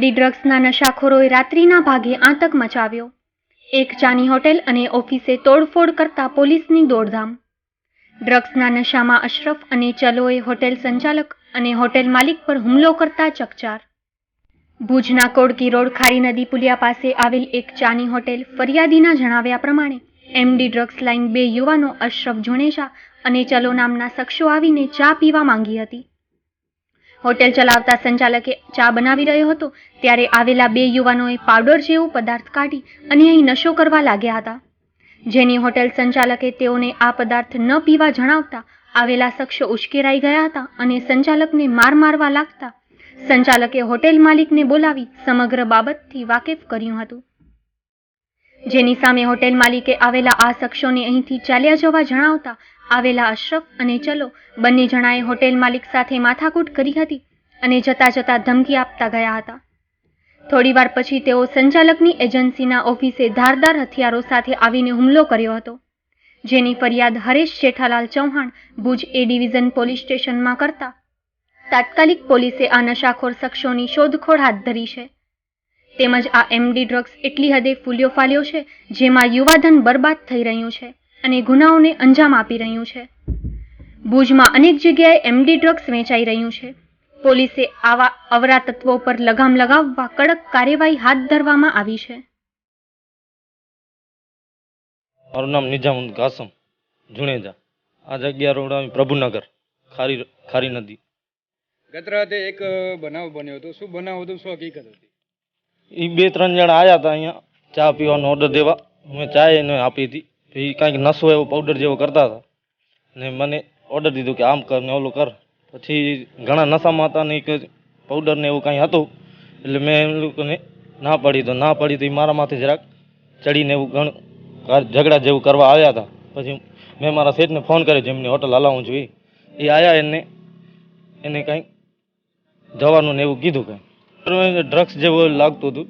MD ડ્રગ્સના નશાખોરોએ રાત્રિના ભાગે આતંક મચાવ્યો. એક ચાની હોટેલ અને ઓફિસે તોડફોડ કરતા પોલીસની દોડધામ. ડ્રગ્સના નશામાં અશરફ અને ચલોએ હોટેલ સંચાલક અને હોટેલ માલિક પર હુમલો કરતા ચકચાર. ભુજના કોડકી રોડ ખારી નદી પુલિયા પાસે આવેલ એક ચાની હોટેલ ફરિયાદીના જણાવ્યા પ્રમાણે, એમડી ડ્રગ્સ લાઇન બે યુવાનો અશરફ જુણેશા અને ચલો નામના શખ્સો આવીને ચા પીવા માંગી હતી. હોટેલ ચલાવતા સંચાલકે ચા બનાવી રહ્યો હતો, ત્યારે આવેલા બે યુવાનોએ પાવડર જેવો પદાર્થ કાઢી અને અહીં નશો કરવા લાગ્યા હતા. જેની હોટેલ સંચાલકે તેઓને આ પદાર્થ ન પીવા જણાવતા આવેલા શખ્સો ઉશ્કેરાઈ ગયા હતા અને સંચાલકને માર મારવા લાગતા સંચાલકે હોટેલ માલિકને બોલાવી સમગ્ર બાબતથી વાકેફ કર્યું હતું. જેની સામે હોટેલ માલિકે આવેલા આ શખ્સોને અહીંથી ચાલ્યા જવા જણાવતા આવેલા અશરફ અને ચલો બંને જણાએ હોટેલ માલિક સાથે માથાકૂટ કરી હતી અને જતા જતા ધમકી આપતા ગયા હતા. થોડીવાર પછી તેઓ સંચાલકની એજન્સીના ઓફિસે ધારદાર હથિયારો સાથે આવીને હુમલો કર્યો હતો, જેની ફરિયાદ Haresh Jethalal Chauhan Bhuj A division police સ્ટેશનમાં કરતા. તાત્કાલિક પોલીસે આ નશાખોર શખ્સોની શોધખોળ હાથ ધરી છે. તેમજ આ એમડી ડ્રગ્સ એટલી હદે ફૂલ્યો ફાલ્યો છે જેમાં યુવાધન બરબાદ થઈ રહ્યું છે. અને ગુનાઓને અંજામ આપી રહ્યું છે. ભુજમાં અનેક જગ્યાએ એમડી ડ્રગ્સ વેચાઈ રહ્યું છે. પોલીસે આવા અવરા તત્વો પર લગામ લગાવવા કડક કાર્યવાહી હાથ ધરવામાં આવી છે. મારું નામ નિજામુદ કાસમ જુણેજા આ જગ્યા રોડ પ્રભુનગર ખારી ખારી નદી. ગત રાતે એક બનાવ બન્યો હતો. શું બનાવ હતો? શું હકીકત હતી? એ બે ત્રણ જણા આવ્યા હતા અહીંયા ચા પીવાનો ઓર્ડર દેવા. મેં ચા એને આપી હતી. પછી કાંઈક નસો એવો પાવડર જેવો કરતા હતા. ને મને ઓર્ડર દીધું કે આમ કર ને ઓલું કર. પછી ઘણા નશામાં હતા ને કે પાવડર ને એવું કાંઈ હતું. એટલે મેં એમ લોકોને ના પાડી તો, ના પાડી તો એ મારા માથે જરાક ચડીને એવું ઘણું ઝઘડા જેવું કરવા આવ્યા હતા. પછી મેં મારા શેઠને ફોન કર્યો, જેમની હોટલ હલાવું છું એ એ આવ્યા એને એને કાંઈક જવાનું ને એવું કીધું કાંઈ ડ્રગ્સ જેવું લાગતું હતું.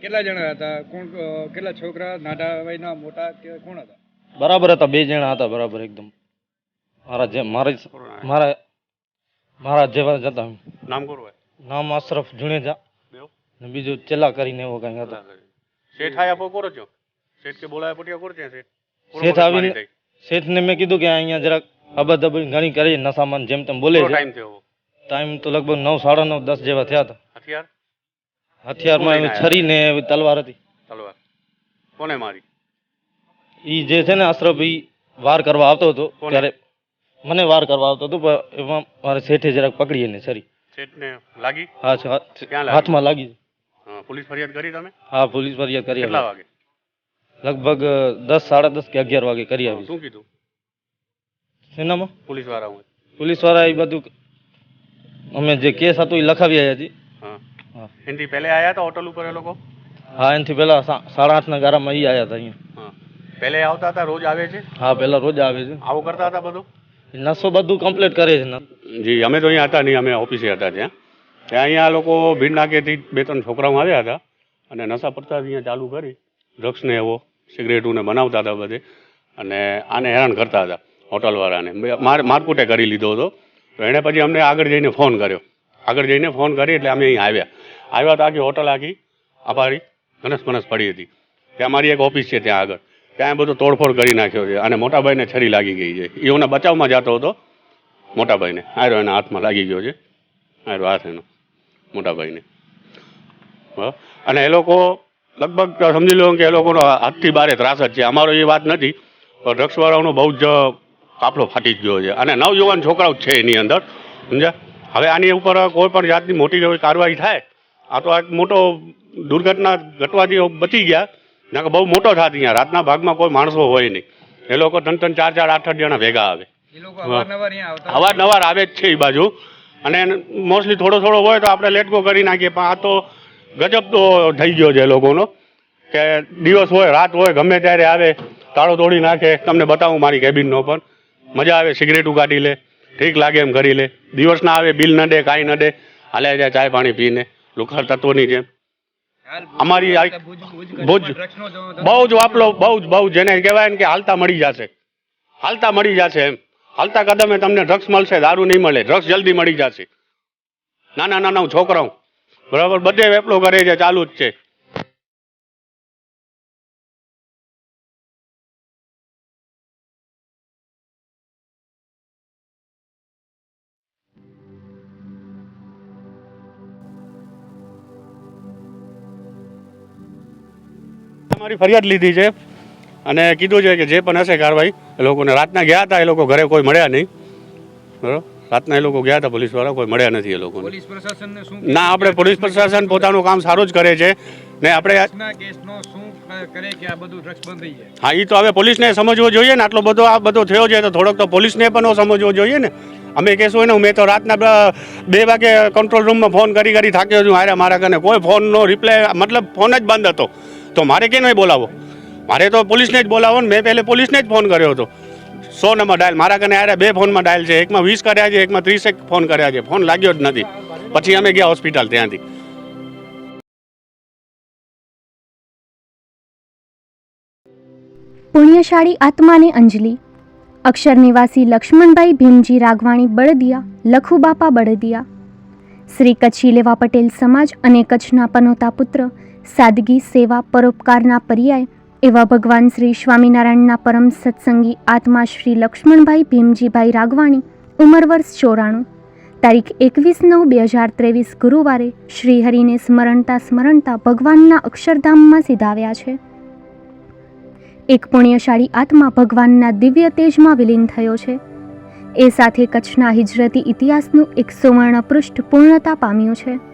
કેટલા જણા હતા? કોણ કેટલા છોકરા? નાના વયના, મોટા કે કોણ હતા? બરાબર હતા બે જણા હતા બરાબર એકદમ. મારા જે મારા મારા મારા જેવા જ હતા. નામ કોણ હોય? નામ અશરફ જુણેજા ને બીજું ચેલા કરીને એવો કઈ હતા. શેઠ આયા પો કોરો છો શેઠ કે બોલાયા પટિયા કોર છે શેઠ? શેઠ આવીને શેઠને મેં કીધું કે અહીંયા જરાક અબધ ઘણી કરી નશામાં જેમ તેમ બોલે છે. ટાઈમ થયો? ટાઈમ તો લગભગ નવ સાડા નવ દસ જેવા થયા હતા. હથિયાર? હથિયારમાં એવી છરી ને એવી તલવાર હતી. તલવાર. કોને મારી? ઈ જે છે ને અશરફ ઈ વાર કરવા આવતો હતો ત્યારે મને વાર કરવા આવતો હતો પણ એમાં મારે શેઠે જરાક પકડી એને સરી શેઠને લાગી? હા હાથમાં લાગી. હા, પોલીસ ફરિયાદ કરી તમે? હા પોલીસ ફરિયાદ કરી કેટલા વાગે? લગભગ દસ સાડા દસ કે અગિયાર વાગે કરી આવી. શું કીધું? શેનામાં? પોલીસવાળા હું પોલીસવાળા એ બધું અમે જે કેસ હતો એ લખાવી આવ્યા છીએ હા. એનાથી પહેલે આયા હતા હોટલ ઉપર એ લોકો? હા એનાથી પહેલા સાડા આઠના ગારામાં એ આવ્યા હતા અહીંયા. હા. પહેલે આવતા હતા રોજ આવે છે? હા પહેલા રોજ આવે છે. આવું કરતા હતા બધું? નસો બધું કમ્પ્લીટ કરે છે. જી અમે તો અહીંયા હતા નહીં અમે ઓફિસે હતા ત્યાં. ત્યાં અહીંયા લોકો ભીડ નાકેથી બે ત્રણ છોકરાઓ આવ્યા હતા અને નશા પડતા અહીંયા ચાલુ કરી ડ્રગ્સને એવો સિગરેટોને બનાવતા હતા બધે. અને આને હેરાન કરતા હતા હોટલવાળાને. માર મારકુટે કરી લીધો હતો. તો એણે પછી અમને આગળ જઈને ફોન કર્યો. આગળ જઈને ફોન કરી એટલે અમે અહીં આવ્યા. આવ્યા તો આખી હોટલ આખી અપારી ઘનસ મનસ પડી હતી. ત્યાં મારી એક ઓફિસ છે ત્યાં આગળ. ત્યાં બધું તોડફોડ કરી નાખ્યો છે. અને મોટાભાઈને છરી લાગી ગઈ છે. એ એના બચાવમાં જતો હતો. મોટાભાઈને. આયરો એના હાથમાં લાગી ગયો છે. આયરો હાથ એનો. મોટાભાઈને. અને એ લોકો લગભગ સમજી લો કે એ લોકોનો હાથથી બારે ત્રાસ જ છે. અમારો એ વાત નથી. પણ રક્ષવાળાઓનો બહુ જ કાફલો ફાટી જ ગયો છે. અને નવયુવાન છોકરાઓ છે એની અંદર. સમજ્યા? હવે આની ઉપર કોઈ પણ જાતની મોટી કાર્યવાહી થાય, આ તો આ મોટો દુર્ઘટના ઘટવાથી બચી ગયા. ના બહુ મોટો થાત અહીંયા. રાતના ભાગમાં કોઈ માણસો હોય નહીં. એ લોકો ત્રણ ત્રણ ચાર ચાર આઠ આઠ જણા ભેગા આવે. અવારનવાર આવે જ છે એ બાજુ. અને મોસ્ટલી થોડો થોડો હોય તો આપણે લેટકો કરી નાખીએ. પણ આ તો ગજબ તો થઈ ગયો છે એ લોકોનો. કે દિવસ હોય રાત હોય ગમે ત્યારે આવે તાળો તોડી નાખે. તમને બતાવું મારી કેબિનનો પણ. મજા આવે સિગરેટું કાઢી લે ઠીક લાગે એમ કરી લે. દિવસ ના આવે બિલ ન દે કાંઈ ન દે. હાલે જાય ચાય પાણી પીને. લુખાર તત્વોની જેમ. અમારી ભુજ બહુ જ વાપલો બહુ જ બહુ જેને કહેવાય ને કે હાલતા મળી જશે. હાલતા મળી જશે એમ. હાલતા કદમે તમને ડ્રગ્સ મળશે દારૂ નહીં મળે. ડ્રગ્સ જલ્દી મળી જશે. નાના નાના છોકરાઓ. બરાબર? બધે વેપલો કરે છે ચાલુ જ છે. તમારી ફરિયાદ લીધી છે અને કીધું છે કે જે પણ હશે કાર્યવાહી એ લોકોને રાતના ગયા હતા એ લોકો ઘરે કોઈ મળ્યા નહીં. બરાબર? રાતના એ લોકો ગયા હતા પોલીસવાળા કોઈ મળ્યા નથી એ શું ના આપણે પોલીસ પ્રશાસન પોતાનું કામ સારું જ કરે છે. ને આપણે હા એ તો હવે પોલીસને સમજવો જોઈએ ને આટલો બધો આ બધો થયો છે તો થોડોક તો પોલીસને પણ સમજવો જોઈએ ને. અમે કહેશું ને મેં તો રાતના બે વાગે કંટ્રોલ રૂમમાં ફોન કરી કરી થાક્યો છું હારે મારા કને કોઈ ફોનનો રિપ્લાય મતલબ ફોન જ બંધ હતો. તો મારે કેમ નહીં બોલાવો? મારે તો પોલીસને જ બોલાવો ને મેં પહેલે પોલીસને જ ફોન કર્યો હતો. સો નંબર ડાયલ. મારા કને હારે બે ફોનમાં ડાયલ છે. એકમાં વીસ કર્યા છે, એકમાં ત્રીસેક ફોન કર્યા છે. ફોન લાગ્યો જ નથી. પછી અમે ગયા હોસ્પિટલ ત્યાંથી. પુણ્યશાળી આત્માને અંજલિ. અક્ષર નિવાસી લક્ષ્મણભાઈ ભીમજી રાગવાણી બળદિયા, લખુબાપા બળદિયા. શ્રી કચ્છી લેવા પટેલ સમાજ અને કચ્છના પનોતા પુત્ર સાદગી, સેવા, પરોપકારના પર્યાય એવા ભગવાન શ્રી સ્વામિનારાયણના પરમ સત્સંગી આત્મા શ્રી લક્ષ્મણભાઈ ભીમજીભાઈ રાગવાણી ઉંમર વર્ષ ચોરાણું, તારીખ એકવીસ નવ બે હજાર ત્રેવીસ ગુરુવારે શ્રીહરિને સ્મરણતા સ્મરણતા ભગવાનના અક્ષરધામમાં સીધાવ્યા છે. એક પુણ્યશાળી આત્મા ભગવાનના દિવ્ય તેજમાં વિલીન થયો છે. એ સાથે કચ્છના હિજરતી ઇતિહાસનું એક સુવર્ણ પૃષ્ઠ પૂર્ણતા પામ્યું છે.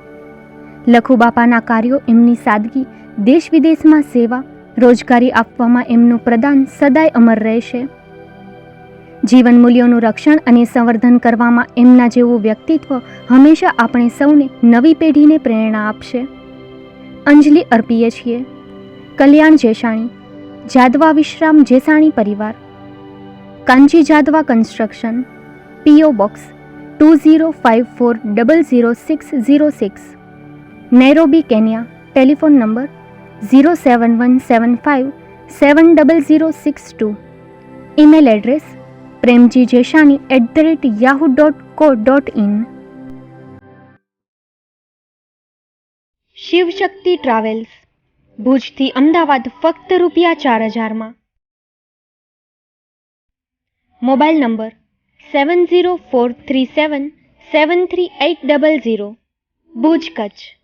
લખુબાપાના કાર્યો એમની સાદગી દેશ વિદેશમાં સેવા, રોજગારી આપવામાં એમનું પ્રદાન સદાય અમર રહેશે. જીવન મૂલ્યોનું રક્ષણ અને સંવર્ધન કરવામાં એમના જેવું વ્યક્તિત્વ હંમેશા આપણે સૌને નવી પેઢીને પ્રેરણા આપશે. અંજલિ અર્પીએ છીએ. કલ્યાણ જેસાણી, જાદવા વિશ્રામ જેસાણી પરિવાર. Kanji Jadva construction PO box two zero five four double zero six zero six. Nairobi Kenya telephone number zero seven one seven five seven double zero six two email address Premji Jeshani at the rate Yahoo dot co dot in Shivshakti travels ભુજથી અમદાવાદ ફક્ત રૂપિયા ચાર હજારમાં. Mobile number seven zero four three seven seven three eight double zero Bhuj Kutch